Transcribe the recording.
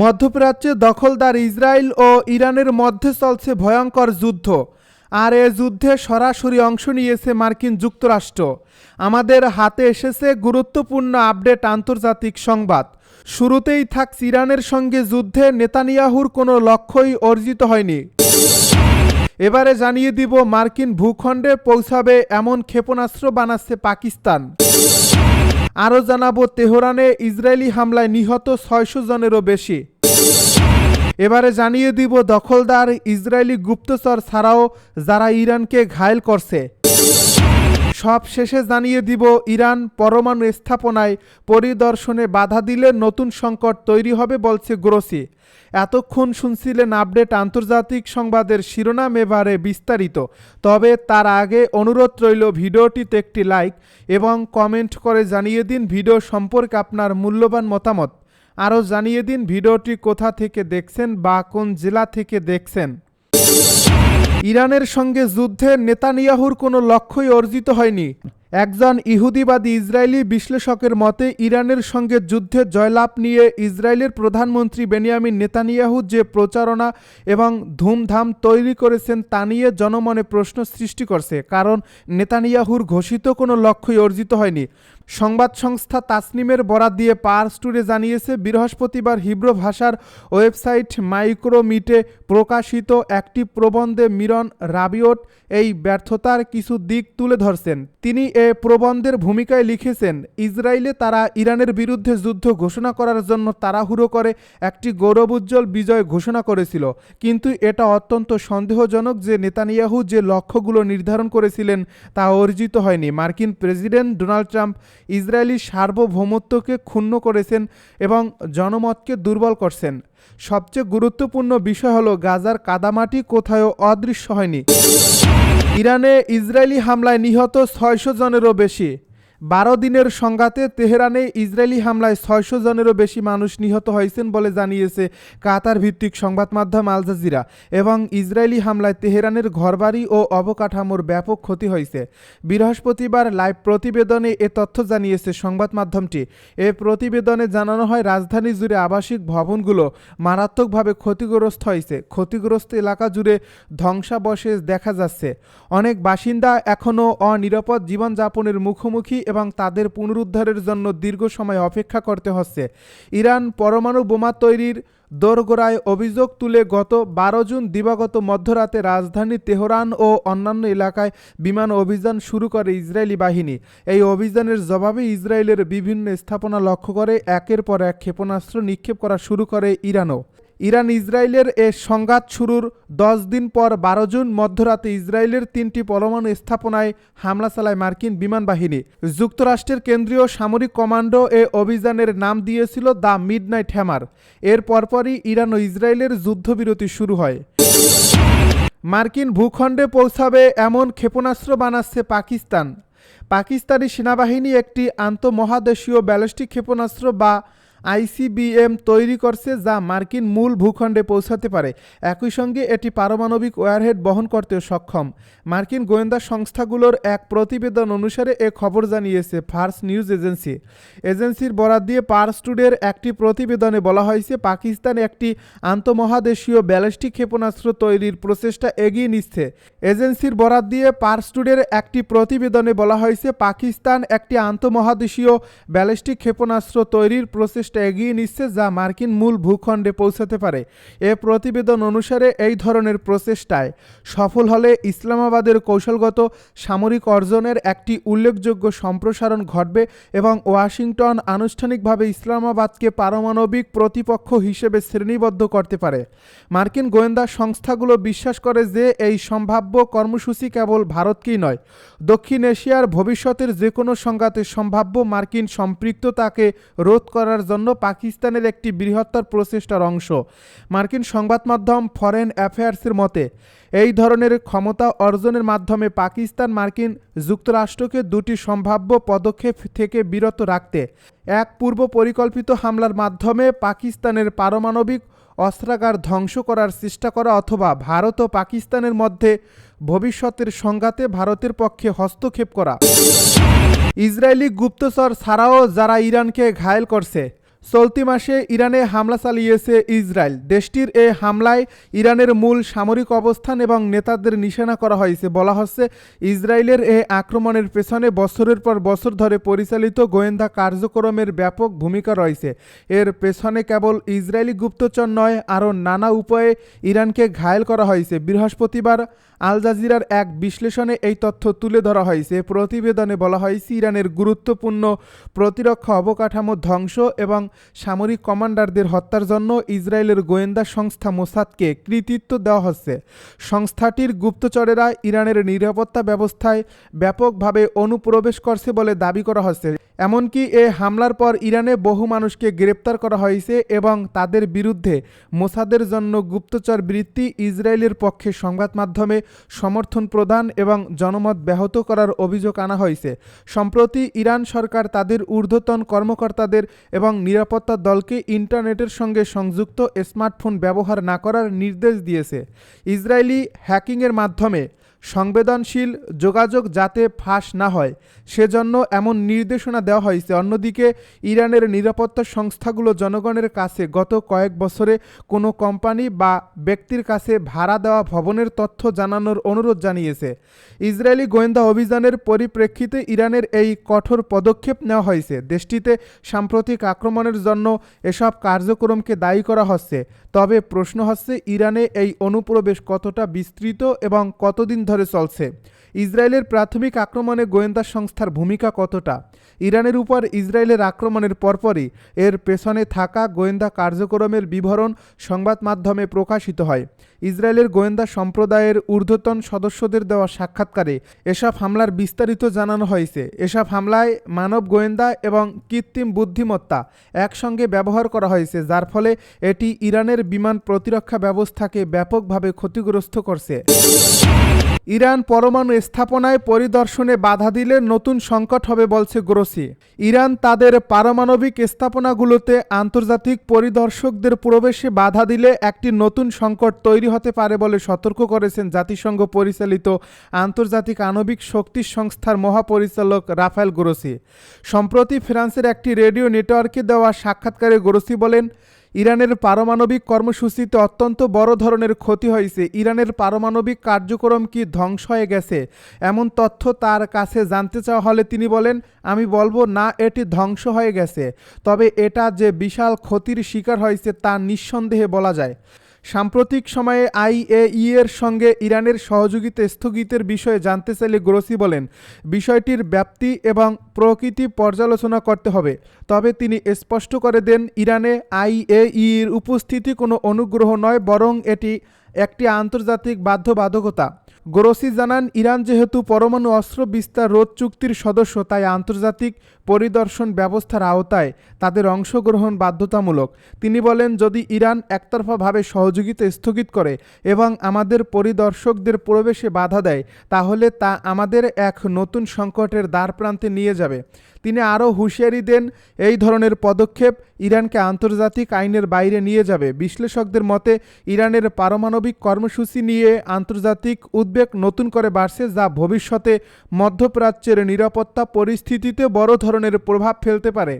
মধ্যপ্রাচ্যে দখলদার ইসরায়েল ও ইরানের মধ্যে চলছে ভয়ঙ্কর যুদ্ধ। আর এ যুদ্ধে সরাসরি অংশ নিয়েছে মার্কিন যুক্তরাষ্ট্র। আমাদের হাতে এসেছে গুরুত্বপূর্ণ আপডেট আন্তর্জাতিক সংবাদ। শুরুতেই থাকছে ইরানের সঙ্গে যুদ্ধে নেতানিয়াহুর কোনো লক্ষ্যই অর্জিত হয়নি। এবারে জানিয়ে দিব মার্কিন ভূখণ্ডে পৌঁছাবে এমন ক্ষেপণাস্ত্র বানাচ্ছে পাকিস্তান। আরও জানাব, তেহরানে ইসরায়েলি হামলায় নিহত ছয়শো জনেরও বেশি। এবারে জানিয়ে দিব, দখলদার ইসরায়েলি গুপ্তচর ছাড়াও যারা ইরানকে ঘায়েল করছে। সব শেষে জানিয়ে দিব, ইরান পরমাণু স্থাপনায় পরিদর্শনে বাধা দিলে নতুন সংকট তৈরি হবে বলছে গ্রোসি। এতক্ষণ শুনছিলেন আপডেট আন্তর্জাতিক সংবাদের শিরোনাম এবারে বিস্তারিত। তবে তার আগে অনুরোধ রইল ভিডিওটিতে একটি লাইক এবং কমেন্ট করে জানিয়ে দিন ভিডিও সম্পর্কে আপনার মূল্যবান মতামত। আরও জানিয়ে দিন ভিডিওটি কোথা থেকে দেখছেন বা কোন জেলা থেকে দেখছেন। ইরানের সঙ্গে যুদ্ধে নেতানিয়াহুর কোনো লক্ষ্যই অর্জিত হয়নি। একজন ইহুদিবাদী ইসরায়েলি বিশ্লেষকের মতে, ইরানের সঙ্গে যুদ্ধে জয়লাভ নিয়ে ইসরায়েলের প্রধানমন্ত্রী বেনিয়ামিন নেতানিয়াহু যে প্রচারণা এবং ধুমধাম তৈরি করেছেন তা নিয়ে জনমনে প্রশ্ন সৃষ্টি করছে। কারণ নেতানিয়াহুর ঘোষিত কোনো লক্ষ্যই অর্জিত হয়নি। সংবাদ সংস্থা তাসনিমের বরাত দিয়ে পার্স টুডে জানিয়েছে, বৃহস্পতিবার হিব্রু ভাষার ওয়েবসাইট মাইক্রোমিটে প্রকাশিত একটি প্রবন্ধে মিরন রাবিওট এই ব্যর্থতার কিছু দিক তুলে ধরছেন। তিনি এ প্রবন্ধের ভূমিকায় লিখেছেন ইসরায়েলে তারা ইরানের বিরুদ্ধে যুদ্ধ ঘোষণা করার জন্য তাড়াহুড়ো করে একটি গৌরবোজ্জ্বল বিজয় ঘোষণা করেছিল। কিন্তু এটা অত্যন্ত সন্দেহজনক যে নেতানিয়াহু যে লক্ষ্যগুলো নির্ধারণ করেছিলেন তা অর্জিত হয়নি। মার্কিন প্রেসিডেন্ট ডোনাল্ড ট্রাম্প ইসরায়েলি সার্বভৌমত্বকে ক্ষুণ্ণ করেছেন এবং জনমতকে দুর্বল করছেন। সবচেয়ে গুরুত্বপূর্ণ বিষয় হলো গাজার কাদামাটি কোথায়ও অদৃশ্য হয়নি। ইরানে ইসরায়েলি হামলায় নিহত ছয়শো জনেরও বেশি। বারো দিনের সংঘাতে তেহরানে ইসরায়েলি হামলায় ছয়শো জনেরও বেশি মানুষ নিহত হয়েছেন বলে জানিয়েছে কাতার ভিত্তিক সংবাদ মাধ্যম আল জাজিরা এবং ইসরায়েলি হামলায় তেহরানের ঘরবাড়ি ও অবকাঠামোর ব্যাপক ক্ষতি হয়েছে। বৃহস্পতিবার লাইভ প্রতিবেদনে এ তথ্য জানিয়েছে সংবাদ মাধ্যমটি। এ প্রতিবেদনে জানানো হয়, রাজধানী জুড়ে আবাসিক ভবনগুলো মারাত্মকভাবে ক্ষতিগ্রস্ত হয়েছে। ক্ষতিগ্রস্ত এলাকা জুড়ে ধ্বংসাবশেষ দেখা যাচ্ছে। অনেক বাসিন্দা এখনও অনিরাপদ জীবনযাপনের মুখোমুখি এবং তাদের পুনরুদ্ধারের জন্য দীর্ঘ সময় অপেক্ষা করতে হচ্ছে। ইরান পরমাণু বোমা তৈরির দোরগোড়ায় অভিযোগ তুলে গত বারো জুন দিবাগত মধ্যরাতে রাজধানী তেহরান ও অন্যান্য এলাকায় বিমান অভিযান শুরু করে ইসরায়েলি বাহিনী। এই অভিযানের জবাবে ইসরায়েলের বিভিন্ন স্থাপনা লক্ষ্য করে একের পর এক ক্ষেপণাস্ত্র নিক্ষেপ করা শুরু করে ইরানও। ইরান ইসরায়েলের এ সংঘাত শুরুর দশ দিন পর বারো জুন মধ্যরাতে ইসরায়েলের তিনটি পরমাণু স্থাপনায় হামলা চালায় মার্কিন বিমান বাহিনী। যুক্তরাষ্ট্রের কেন্দ্রীয় সামরিক কমান্ডো এ অভিযানের নাম দিয়েছিল দ্য মিডনাইট হ্যামার। এর পরপরই ইরান ও ইসরায়েলের যুদ্ধবিরতি শুরু হয়। মার্কিন ভূখণ্ডে পৌঁছাবে এমন ক্ষেপণাস্ত্র বানাচ্ছে পাকিস্তান। পাকিস্তানি সেনাবাহিনী একটি আন্তঃমহাদেশীয় ব্যালিস্টিক ক্ষেপণাস্ত্র বা আইসিবিএম তৈরি করছে যা মার্কিন মূল ভূখণ্ডে পৌঁছাতে পারে। একই সঙ্গে এটি পারমাণবিক ওয়ারহেড বহন করতেও সক্ষম। মার্কিন গোয়েন্দা সংস্থাগুলোর এক প্রতিবেদন অনুসারে এ খবর জানিয়েছে ফার্স নিউজ এজেন্সি। এজেন্সির বরাদ দিয়ে পার্স টুডের একটি প্রতিবেদনে বলা হয়েছে, পাকিস্তান একটি আন্তঃমহাদেশীয় ব্যালিস্টিক ক্ষেপণাস্ত্র তৈরির প্রচেষ্টা এগিয়ে নিচ্ছে। এজেন্সির বরাদ দিয়ে পার্স টুডের একটি প্রতিবেদনে বলা হয়েছে, পাকিস্তান একটি আন্তঃমহাদেশীয় ব্যালিস্টিক ক্ষেপণাস্ত্র তৈরির প্রচেষ্টা প্রচেষ্টা এগিয়ে নিচ্ছে যা মার্কিন মূল ভূখণ্ডে পৌঁছাতে পারে। এ প্রতিবেদন অনুসারে এই ধরনের প্রচেষ্টায় সফল হলে ইসলামাবাদের কৌশলগত সামরিক অর্জনের একটি উল্লেখযোগ্য সম্প্রসারণ ঘটবে এবং ওয়াশিংটন আনুষ্ঠানিকভাবে ইসলামাবাদকে পারমাণবিক প্রতিপক্ষ হিসেবে শ্রেণীবদ্ধ করতে পারে। মার্কিন গোয়েন্দা সংস্থাগুলো বিশ্বাস করে যে এই সম্ভাব্য কর্মসূচি কেবল ভারতকেই নয়, দক্ষিণ এশিয়ার ভবিষ্যতের যে কোনো সংঘাতে সম্ভাব্য মার্কিন সম্পৃক্ততাকে রোধ করার জন্য পাকিস্তানের একটি বৃহত্তর প্রচেষ্টার অংশ। মার্কিন সংবাদ মাধ্যম ফরেন অ্যাফেয়ার্সের মতে, এই ধরনের ক্ষমতা অর্জনের মাধ্যমে পাকিস্তান মার্কিন যুক্তরাষ্ট্রকে দুটি সম্ভাব্য পদক্ষেপ থেকে বিরত রাখতে, এক পূর্ব পরিকল্পিত হামলার মাধ্যমে পাকিস্তানের পারমাণবিক অস্ত্রাগার ধ্বংস করার চেষ্টা করা অথবা ভারত ও পাকিস্তানের মধ্যে ভবিষ্যতের সংঘাতে ভারতের পক্ষে হস্তক্ষেপ করা। ইসরায়েলি গুপ্তচর ছাড়াও যারা ইরানকে ঘায়েল করছে চলতি মাসে ইরানে হামলা চালিয়েছে ইসরায়েল। দেশটির এ হামলায় ইরানের মূল সামরিক অবস্থান এবং নেতাদের নিশানা করা হয়েছে। বলা হচ্ছে, ইসরায়েলের এ আক্রমণের পেছনে বছরের পর বছর ধরে পরিচালিত গোয়েন্দা কার্যক্রমের ব্যাপক ভূমিকা রয়েছে। এর পেছনে কেবল ইসরায়েলি গুপ্তচর নয়, আরও নানা উপায়ে ইরানকে ঘায়েল করা হয়েছে। বৃহস্পতিবার আল জাজিরার এক বিশ্লেষণে এই তথ্য তুলে ধরা হয়েছে। প্রতিবেদনে বলা হয়েছে, ইরানের গুরুত্বপূর্ণ প্রতিরক্ষা অবকাঠামো ধ্বংস এবং সামরিক কমান্ডারদের হত্যার জন্য ইসরায়েলের গোয়েন্দা সংস্থা মোসাদকে কৃতিত্ব দেওয়া হচ্ছে। সংস্থাটির গুপ্তচরেরা ইরানের নিরাপত্তা ব্যবস্থায় ব্যাপকভাবে অনুপ্রবেশ করছে বলে দাবি করা হচ্ছে। এমনকি এ হামলার পর ইরানে বহু মানুষকে গ্রেপ্তার করা হয়েছে এবং তাদের বিরুদ্ধে মোসাদের জন্য গুপ্তচর বৃত্তি ইসরায়েলের পক্ষে সংবাদ মাধ্যমে সমর্থন প্রদান এবং জনমত ব্যাহত করার অভিযোগ আনা হয়েছে। সম্প্রতি ইরান সরকার তাদের ঊর্ধ্বতন কর্মকর্তাদের এবং নিরাপত্তা দলকে ইন্টারনেটের সঙ্গে সংযুক্ত স্মার্টফোন ব্যবহার না করার নির্দেশ দিয়েছে। ইসরায়েলি হ্যাকিংয়ের মাধ্যমে সংবেদনশীল যোগাযোগ যাতে ফাঁস না হয়, সেজন্য এমন নির্দেশনা দেওয়া হয়েছে। অন্যদিকে, ইরানের নিরাপত্তা সংস্থাগুলো জনগণের কাছে গত কয়েক বছরে কোনো কোম্পানি বা ব্যক্তির কাছে ভাড়া দেওয়া ভবনের তথ্য জানানোর অনুরোধ জানিয়েছে। ইসরায়েলি গোয়েন্দা অভিযানের পরিপ্রেক্ষিতে ইরানের এই কঠোর পদক্ষেপ নেওয়া হয়েছে। দেশটিতে সাম্প্রতিক আক্রমণের জন্য এসব কার্যক্রমকে দায়ী করা হচ্ছে। তবে প্রশ্ন হচ্ছে, ইরানে এই অনুপ্রবেশ কতটা বিস্তৃত এবং কতদিন ধরে চলছে? ইসরায়েলের প্রাথমিক আক্রমণে গোয়েন্দা সংস্থার ভূমিকা কতটা? ইরানের উপর ইসরায়েলের আক্রমণের পরপরই এর পেছনে থাকা গোয়েন্দা কার্যক্রমের বিবরণ সংবাদ মাধ্যমে প্রকাশিত হয়। ইসরায়েলের গোয়েন্দা সম্প্রদায়ের ঊর্ধ্বতন সদস্যদের দেওয়া সাক্ষাৎকারে এসব হামলার বিস্তারিত জানানো হয়েছে। এসব হামলায় মানব গোয়েন্দা এবং কৃত্রিম বুদ্ধিমত্তা একসঙ্গে ব্যবহার করা হয়েছে, যার ফলে এটি ইরানের বিমান প্রতিরক্ষা ব্যবস্থাকে ব্যাপকভাবে ক্ষতিগ্রস্ত করছে। ইরান পরমাণু স্থাপনায় পরিদর্শনে বাধা দিলে নতুন সংকট হবে বলছে গ্রোসি। ইরান তাদের পারমাণবিক স্থাপনাগুলোতে আন্তর্জাতিক পরিদর্শকদের প্রবেশে বাধা দিলে একটি নতুন সংকট তৈরি হতে পারে বলে সতর্ক করেছেন জাতিসংঘ পরিচালিত আন্তর্জাতিক আণবিক শক্তি সংস্থার মহাপরিচালক রাফায়েল গ্রোসি। সম্প্রতি ফ্রান্সের একটি রেডিও নেটওয়ার্কে দেওয়া সাক্ষাৎকারে গ্রোসি বলেন ইরানের পারমাণবিক কর্মসূচিতে অত্যন্ত বড় ধরনের ক্ষতি হয়েছে। ইরানের পারমাণবিক কার্যক্রম কি ধ্বংস হয়ে গেছে? এমন তথ্য তার কাছে জানতে চাওয়া হলে তিনি বলেন, আমি বলব না, এটি ধ্বংস হয়ে গেছে। তবে এটা যে বিশাল ক্ষতির শিকার হয়েছে তা নিঃসন্দেহে বলা যায়। সাম্প্রতিক সময়ে আইএই এর সঙ্গে ইরানের সহযোগিতা স্থগিতের বিষয়ে জানতে চাইলে গ্রোসি বলেন, বিষয়টির ব্যাপ্তি এবং প্রকৃতি পর্যালোচনা করতে হবে। তবে তিনি স্পষ্ট করে দেন, ইরানে আইএই এর উপস্থিতি কোনো অনুগ্রহ নয়, বরং এটি একটি আন্তর্জাতিক বাধ্যবাধকতা। গ্রোসি জানান, ইরান যেহেতু পরমাণু অস্ত্র বিস্তার রোধ চুক্তির সদস্য, তাই আন্তর্জাতিক পরিদর্শন ব্যবস্থার আওতায় তাদের অংশগ্রহণ বাধ্যতামূলক। তিনি বলেন, যদি ইরান একতরফাভাবে সহযোগিতা স্থগিত করে এবং আমাদের পরিদর্শকদের প্রবেশে বাধা দেয়, তাহলে তা আমাদের এক নতুন সংকটের দ্বারপ্রান্তে নিয়ে যাবে। তিনি আরও হুঁশিয়ারি দেন, এই ধরনের পদক্ষেপ ইরানকে আন্তর্জাতিক আইনের বাইরে নিয়ে যাবে। বিশ্লেষকদের মতে, ইরানের পারমাণবিক কর্মসূচি নিয়ে আন্তর্জাতিক উদ্বেগ নতুন করে বাড়ছে যা ভবিষ্যতে মধ্যপ্রাচ্যের নিরাপত্তা পরিস্থিতিতে বড় ধরনের প্রভাব ফেলতে পারে।